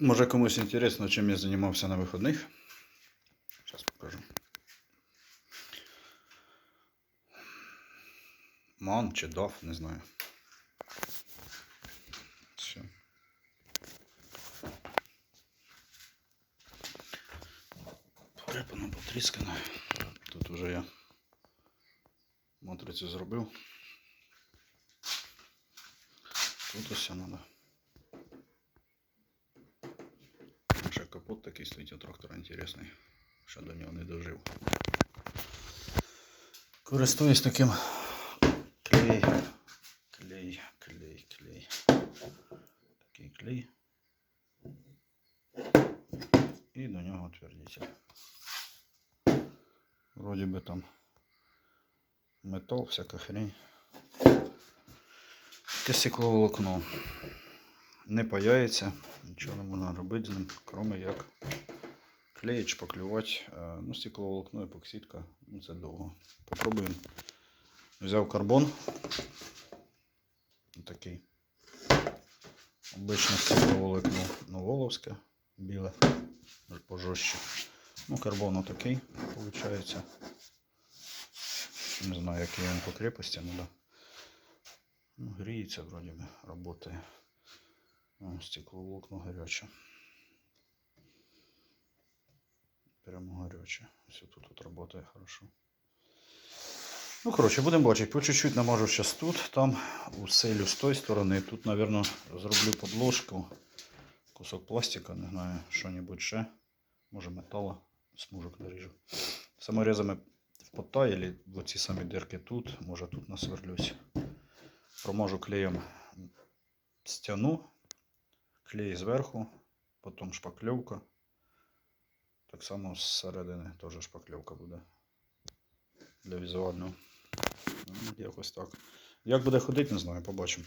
Може комусь інтересно, чим я займався на вихідних. Зараз покажу. Ман чи DAF, не знаю. Все. Припано, потріскано. Тут уже я матрицю зробив. Тут ось треба. Капот такий стоїть у трактора інтересний. Ще до нього не дожив. Користуюсь таким клей. Клей, клей, клей. Такий клей. І до нього отвердитель. Вроді би там метал, всяка хрень. Таке стекловолокно. Не паяється, нічого не можна робити з ним, кроме як клеїть, шпаклювати. Ну, стекловолокно, епоксидка, ну це довго. Попробуємо. Взяв карбон. Такий. Обичне стекловолокно, ну, воловське, біле, пожорстче. Ну, карбон отакий, виходить. Не знаю, який він по крепості, да. Ну, гріється вроді би, работає. Стекловолокно гаряче. Прямо гаряче. Все тут, тут работає хорошо. Ну, коротше, будемо бачити. По чуть-чуть намажу зараз тут, там уселю з тої сторони. Тут, мабуть, зроблю подложку. Кусок пластика, не знаю, що-небудь ще. Може металла, смужок наріжу. Саморезами впотаяли в оці самі дирки тут, може тут насверлюсь. Промажу клеєм стяну, клей зверху, потім шпакльовка. Так само зсередини теж шпакльовка буде для візуального. Ну, якось так. Як буде ходити, не знаю, побачимо.